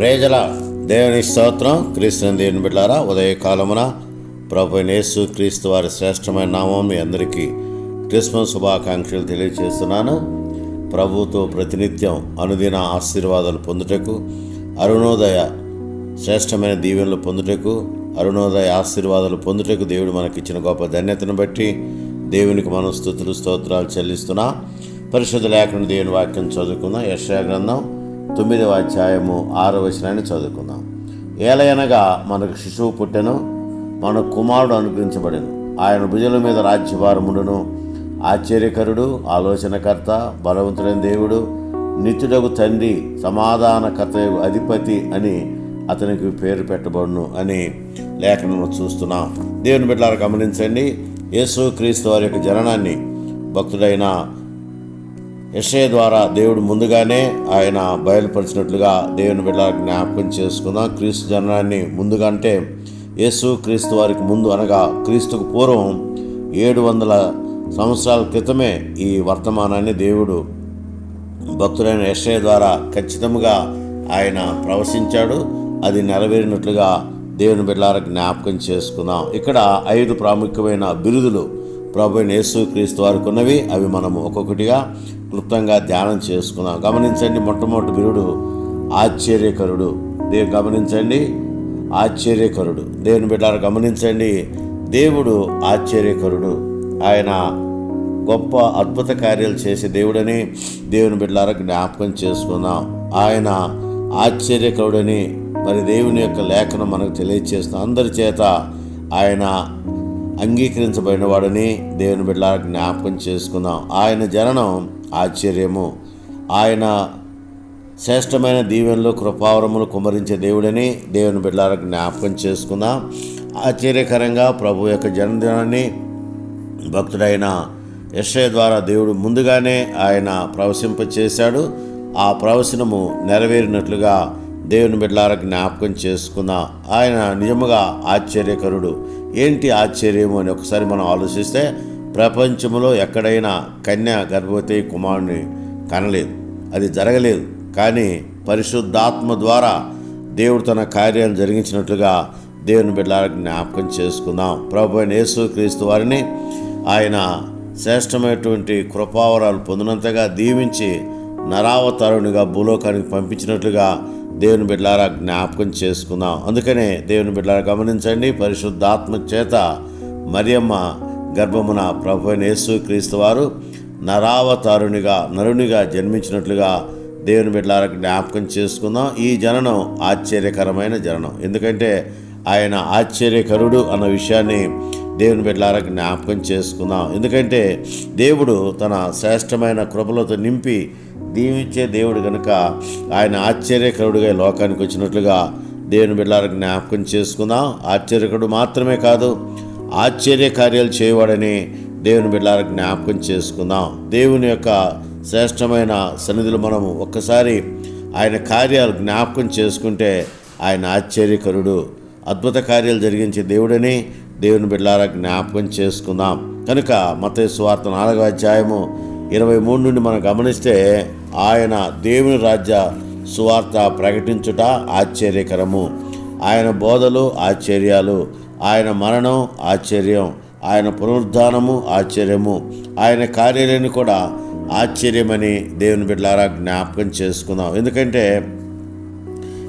ప్రేజల దేవుని స్తోత్రం. క్రీస్తుని దేవుని బిడ్డారా ఉదయకాలమున ప్రభు నేసు క్రీస్తు వారి శ్రేష్టమైన నామం మీ అందరికీ క్రిస్మస్ శుభాకాంక్షలు తెలియజేస్తున్నాను. ప్రభుతో ప్రతినిత్యం అనుదిన ఆశీర్వాదాలు పొందుటకు అరుణోదయ శ్రేష్టమైన దీవెనలు పొందుటకు అరుణోదయ ఆశీర్వాదాలు పొందుటకు దేవుడు మనకిచ్చిన గొప్ప ధన్యతను బట్టి దేవునికి మనం స్థుతులు స్తోత్రాలు చెల్లిస్తున్నా. పరిశుద్ధ లేఖను దేవుని వాక్యం చదువుకుందాం. యశా గ్రంథం తొమ్మిదవ అధ్యాయము ఆరో వచనాన్ని చదువుకుందాం. ఏలయనగా మనకు శిశువు పుట్టెను మన కుమారుడు అనుగ్రహించబడెను. ఆయన భుజల మీద రాజ్యభారముడును. ఆశ్చర్యకరుడు ఆలోచనకర్త బలవంతుడైన దేవుడు నిత్యుడకు తండ్రి సమాధానకర్త అధిపతి అని అతనికి పేరు పెట్టబడును అని లేఖనంలో చూస్తున్నాం. దేవుని బిడ్డలారా గమనించండి యేసు క్రీస్తు వారి యొక్క జననాన్ని భక్తుడైన యశయ ద్వారా దేవుడు ముందుగానే ఆయన బయలుపరిచినట్లుగా దేవుని బిడ్డలకు జ్ఞాపకం చేసుకుందాం. క్రీస్తు జననాన్ని ముందుగా అంటే యేసు క్రీస్తు వారికి ముందు అనగా క్రీస్తుకు పూర్వం ఏడు వందల సంవత్సరాల క్రితమే ఈ వర్తమానాన్ని దేవుడు భక్తుడైన యశయ ద్వారా ఖచ్చితంగా ఆయన ప్రవశించాడు. అది నెరవేరినట్లుగా దేవుని బిడ్డలారా జ్ఞాపకం చేసుకుందాం. ఇక్కడ ఐదు ప్రాముఖ్యమైన బిరుదులు ప్రభు నేసు క్రీస్తు వారికి ఉన్నవి. అవి మనము ఒక్కొక్కటిగా క్లుప్తంగా ధ్యానం చేసుకున్నాం. గమనించండి మొట్టమొదటి బిరుడు ఆశ్చర్యకరుడు. దేవుని గమనించండి ఆశ్చర్యకరుడు. దేవుని బిడ్డారు గమనించండి దేవుడు ఆశ్చర్యకరుడు. ఆయన గొప్ప అద్భుత కార్యాలు చేసే దేవుడని దేవుని బిడ్డలారా జ్ఞాపకం చేసుకున్నాం. ఆయన ఆశ్చర్యకరుడని మరి దేవుని యొక్క లేఖనం మనకు తెలియజేస్తున్నాం అందరి చేత ఆయన అంగీకరించబడిన వాడని దేవుని బిడ్డలారా జ్ఞాపకం చేసుకుందాం. ఆయన జననం ఆశ్చర్యము. ఆయన శ్రేష్టమైన దీవెనలు కృపావరములు కుమరించే దేవుడని దేవుని బిడ్డలారా జ్ఞాపకం చేసుకుందాం. ఆశ్చర్యకరంగా ప్రభు యొక్క జన్మదినాన్ని భక్తుడైన యశ్వ ద్వారా దేవుడు ముందుగానే ఆయన ప్రవశింపచేశాడు ఆ ప్రవచనము నెరవేరినట్లుగా దేవుని బిడ్డలారా జ్ఞాపకం చేసుకుందాం. ఆయన నిజముగా ఆశ్చర్యకరుడు. ఏంటి ఆశ్చర్యము అని ఒకసారి మనం ఆలోచిస్తే ప్రపంచంలో ఎక్కడైనా కన్య గర్భవతి కుమారుని కనలేదు. అది జరగలేదు. కానీ పరిశుద్ధాత్మ ద్వారా దేవుడు తన కార్యాలు జరిగించినట్లుగా దేవుని బిడ్డలారా జ్ఞాపకం చేసుకుందాం. ప్రభు అయిన యేసు క్రీస్తు వారిని ఆయన శ్రేష్టమైనటువంటి కృపావరాలు పొందినంతగా దీవించి నరావతారునిగా భూలోకానికి పంపించినట్లుగా దేవుని బిడ్డలారా జ్ఞాపకం చేసుకుందాం. అందుకనే దేవుని బిడ్డలారా గమనించండి పరిశుద్ధాత్మ చేత మరియమ్మ గర్భమున ప్రభు యేసు క్రీస్తు వారు నరావతారునిగా నరునిగా జన్మించినట్లుగా దేవుని బిడ్డలారా జ్ఞాపకం చేసుకుందాం. ఈ జననం ఆశ్చర్యకరమైన జననం. ఎందుకంటే ఆయన ఆశ్చర్యకరుడు అన్న విషయాన్ని దేవుని బిడ్డలారా జ్ఞాపకం చేసుకుందాం. ఎందుకంటే దేవుడు తన శ్రేష్టమైన కృపలతో నింపి దీవించే దేవుడు కనుక ఆయన ఆశ్చర్యకరుడుగా లోకానికి వచ్చినట్లుగా దేవుని బిడ్డలకు జ్ఞాపకం చేసుకుందాం. ఆశ్చర్యకరుడు మాత్రమే కాదు ఆశ్చర్య కార్యాలు చేయవాడని దేవుని బిడ్డలకు జ్ఞాపకం చేసుకుందాం. దేవుని యొక్క శ్రేష్టమైన సన్నిధులు మనము ఒక్కసారి ఆయన కార్యాలు జ్ఞాపకం చేసుకుంటే ఆయన ఆశ్చర్యకరుడు అద్భుత కార్యాలు జరిగించే దేవుడని దేవుని బిడ్డలారా జ్ఞాపకం చేసుకుందాం. కనుక మత సువార్త నాలుగవ అధ్యాయము ఇరవై మూడు నుండి మనం గమనిస్తే ఆయన దేవుని రాజ్య సువార్త ప్రకటించుట ఆశ్చర్యకరము. ఆయన బోధలు ఆశ్చర్యాలు ఆయన మరణం ఆశ్చర్యం ఆయన పునరుద్ధానము ఆశ్చర్యము ఆయన కార్యాలను కూడా ఆశ్చర్యమని దేవుని బిడ్డలారా జ్ఞాపకం చేసుకుందాం. ఎందుకంటే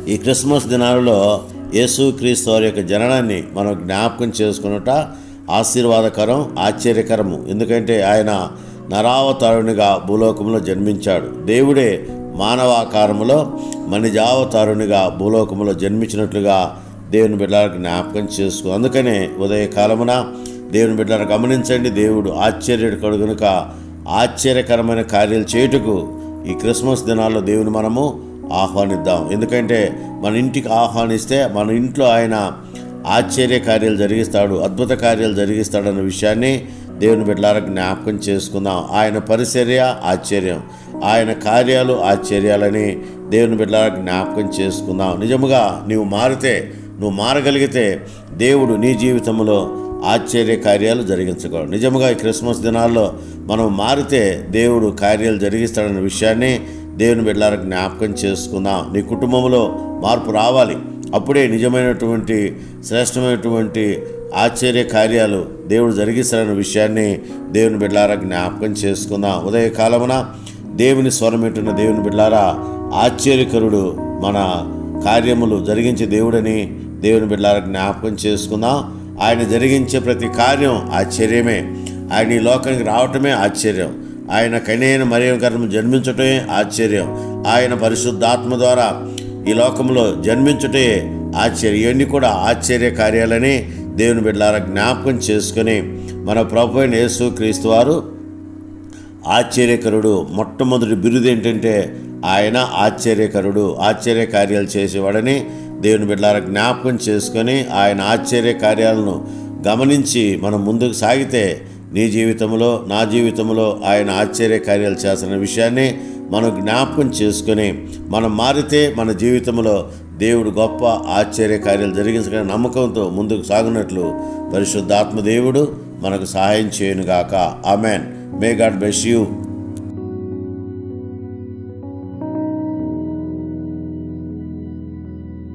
ఈ క్రిస్మస్ దినాలలో యేసు క్రీస్తు వారి యొక్క జననాన్ని మనం జ్ఞాపకం చేసుకున్నట ఆశీర్వాదకరం ఆశ్చర్యకరము. ఎందుకంటే ఆయన నరావతారునిగా భూలోకంలో జన్మించాడు. దేవుడే మానవాకారములో మనిజావతారునిగా భూలోకంలో జన్మించినట్లుగా దేవుని బిడ్డలకు జ్ఞాపకం చేసుకో. అందుకనే ఉదయకాలమున దేవుని బిడ్డలను గమనించండి దేవుడు ఆశ్చర్యుడు కనుక ఆశ్చర్యకరమైన కార్యాలు చేయుటకు ఈ క్రిస్మస్ దినాల్లో దేవుని మనము ఆహ్వానిద్దాం. ఎందుకంటే మన ఇంటికి ఆహ్వానిస్తే మన ఇంట్లో ఆయన ఆశ్చర్య కార్యాలు జరిగిస్తాడు అద్భుత కార్యాలు జరిగిస్తాడన్న విషయాన్ని దేవుని బిడ్డలారా జ్ఞాపకం చేసుకుందాం. ఆయన పరిచర్య ఆశ్చర్యం. ఆయన కార్యాలు ఆశ్చర్యాలని దేవుని బిడ్డలారా జ్ఞాపకం చేసుకుందాం. నిజముగా నీవు మారితే నువ్వు మారగలిగితే దేవుడు నీ జీవితంలో ఆశ్చర్య కార్యాలు జరిగించగలడు. నిజముగా ఈ క్రిస్మస్ దినాల్లో మనం మారితే దేవుడు కార్యాలు జరిగిస్తాడన్న విషయాన్ని దేవుని బిడ్డలారా జ్ఞాపకం చేసుకుందాం. నీ కుటుంబంలో మార్పు రావాలి. అప్పుడే నిజమైనటువంటి శ్రేష్టమైనటువంటి ఆశ్చర్య కార్యాలు దేవుడు జరిగిస్తారన్న విషయాన్ని దేవుని బిడ్డారా జ్ఞాపకం చేసుకుందాం. ఉదయకాలమున దేవుని స్వరం దేవుని బిడ్డారా ఆశ్చర్యకరుడు మన కార్యములు జరిగించే దేవుడని దేవుని బిడ్డారా జ్ఞాపకం చేసుకుందాం. ఆయన జరిగించే ప్రతి కార్యం ఆశ్చర్యమే. ఆయన ఈ లోకానికి రావటమే ఆశ్చర్యం. ఆయన కనైన మరియు కర్మ జన్మించటమే ఆశ్చర్యం. ఆయన పరిశుద్ధాత్మ ద్వారా ఈ లోకంలో జన్మించుటే ఆశ్చర్యం. ఇవన్నీ కూడా ఆశ్చర్య కార్యాలని దేవుని బిడ్డలారా జ్ఞాపకం చేసుకొని మన ప్రభు అయిన యేసు క్రీస్తు వారు ఆశ్చర్యకరుడు. మొట్టమొదటి బిరుదు ఏంటంటే ఆయన ఆశ్చర్యకరుడు ఆశ్చర్య కార్యాలు చేసేవాడని దేవుని బిడ్డలారా జ్ఞాపకం చేసుకొని ఆయన ఆశ్చర్య కార్యాలను గమనించి మనం ముందుకు సాగితే నీ జీవితంలో నా జీవితంలో ఆయన ఆశ్చర్య కార్యాలు చేస్తున్న విషయాన్ని మనం జ్ఞాపకం చేసుకొని మనం మారితే మన జీవితంలో దేవుడు గొప్ప ఆశ్చర్య కార్యాలు జరిగించగల నమ్మకంతో ముందుకు సాగునట్లు పరిశుద్ధాత్మ దేవుడు మనకు సహాయం చేయనుగాక. Amen. May God bless you